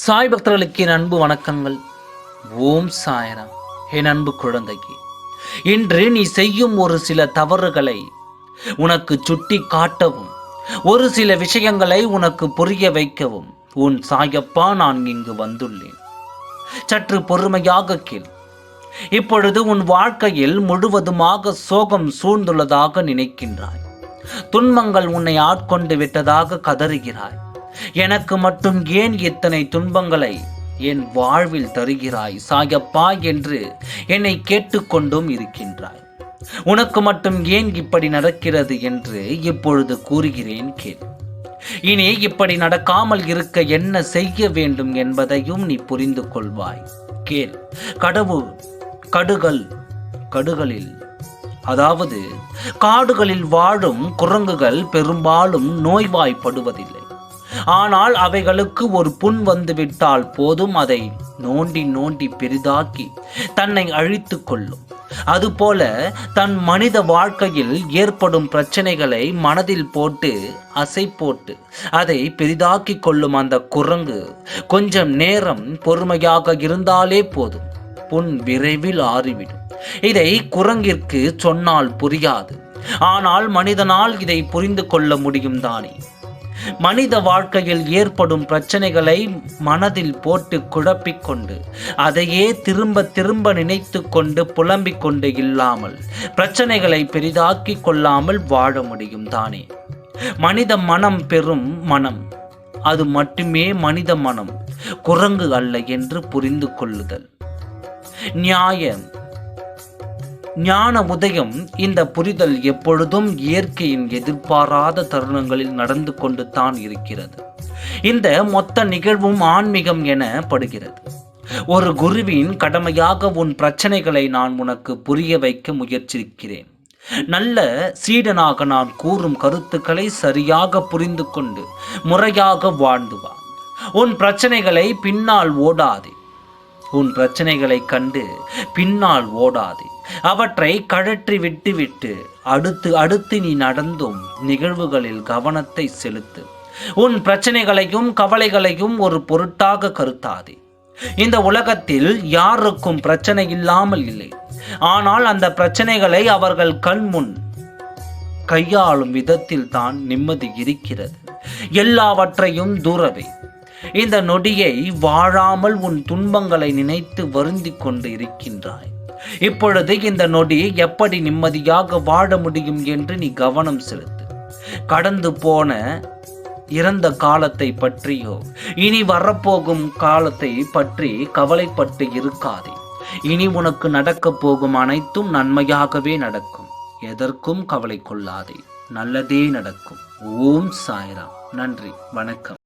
சாய் பக்தர்களுக்கு என் அன்பு வணக்கங்கள். ஓம் சாயராம். என் அன்பு குழந்தைக்கு இன்று நீ செய்யும் ஒரு சில தவறுகளை உனக்கு சுட்டி காட்டவும் ஒரு சில விஷயங்களை உனக்கு புரிய வைக்கவும் உன் சாயப்பா நான் இங்கு வந்துள்ளேன். சற்று பொறுமையாக கேள். இப்பொழுது உன் வாழ்க்கையில் முழுவதுமாக சோகம் சூழ்ந்துள்ளதாக நினைக்கின்றாய். துன்பங்கள் உன்னை ஆட்கொண்டு விட்டதாக கதறுகிறாய். எனக்கு மட்டும் ஏன் இத்தனை துன்பங்களை என் வாழ்வில் தருகிறாய்? சாயப்பா என்று என்னை கேட்டுக்கொண்டும் இருக்கின்றாய். உனக்கு மட்டும் ஏன் இப்படி நடக்கிறது என்று இப்பொழுது கூறுகிறேன் கேள். இனி இப்படி நடக்காமல் இருக்க என்ன செய்ய வேண்டும் என்பதையும் நீ புரிந்து கொள்வாய். கேள். கடவுள் கடுகள் கடுகளில் அதாவது காடுகளில் வாழும் குரங்குகள் பெரும்பாலும் நோய்வாய்ப்படுவதில்லை. ஆனால் அவைகளுக்கு ஒரு புண் வந்துவிட்டால் போதும் அதை நோண்டி நோண்டி பெரிதாக்கி தன்னை அழித்து கொள்ளும். அதுபோல தன் மனித வாழ்க்கையில் ஏற்படும் பிரச்சனைகளை மனதில் போட்டு அசை போட்டு அதை பெரிதாக்கி கொள்ளும் அந்த குரங்கு கொஞ்சம் நேரம் பொறுமையாக இருந்தாலே போதும். புண் விரைவில் ஆறிவிடும். இதை குரங்கிற்கு சொன்னால் புரியாது. ஆனால் மனிதனால் இதை புரிந்து கொள்ள முடியும் தானே? மனித வாழ்க்கையில் ஏற்படும் பிரச்சனைகளை மனதில் போட்டு குழப்பிக்கொண்டு அதையே திரும்ப திரும்ப நினைத்து கொண்டு புலம்பிக் கொண்டு இல்லாமல் பிரச்சனைகளை பெரிதாக்கி கொள்ளாமல் வாழ முடியும் தானே. மனித மனம் பெறும் மனம் அது மட்டுமே மனித மனம் குரங்கு அல்ல என்று புரிந்து கொள்ளுதல். நியாயம் ஞான உதயம் இந்த புரிதல் எப்பொழுதும் இயற்கையின் எதிர்பாராத தருணங்களில் நடந்து கொண்டு தான் இருக்கிறது. இந்த மொத்த நிகழ்வும் ஆன்மீகம் எனப்படுகிறது ஒரு குருவின் கடமையாக உன் பிரச்சனைகளை நான் உனக்கு புரிய வைக்க முயற்சிக்கிறேன். நல்ல சீடனாக நான் கூறும் கருத்துக்களை சரியாக புரிந்து கொண்டு முறையாக வாழ்ந்து வா. உன் பிரச்சனைகளை பின்னால் ஓடாதே. உன் பிரச்சனைகளை கண்டு பின்னால் ஓடாதே. அவற்றை கழற்றி விட்டுவிட்டு அடுத்து அடுத்து நீ நடந்தும் நிகழ்வுகளில் கவனத்தை செலுத்து. உன் பிரச்சனைகளையும் கவலைகளையும் ஒரு பொருட்டாக கருத்தாதே. இந்த உலகத்தில் யாருக்கும் பிரச்சனை இல்லாமல் இல்லை. ஆனால் அந்த பிரச்சனைகளை அவர்கள் கண்முன் கையாளும் விதத்தில் தான் நிம்மதி இருக்கிறது. எல்லாவற்றையும் தூரவே. இந்த நொடியை வாழாமல் உன் துன்பங்களை நினைத்து வருந்திக் கொண்டு இருக்கின்றாய். இப்பொழுது இந்த நொடி எப்படி நிம்மதியாக வாழ முடியும் என்று நீ கவனம் செலுத்து. கடந்து போன இறந்த காலத்தை பற்றியோ இனி வரப்போகும் காலத்தை பற்றி கவலைப்பட்டு இருக்காதே. இனி உனக்கு நடக்கப் போகும் அனைத்தும் நன்மையாகவே நடக்கும். எதற்கும் கவலை கொள்ளாதே. நல்லதே நடக்கும். ஓம் சாய்ராம். நன்றி. வணக்கம்.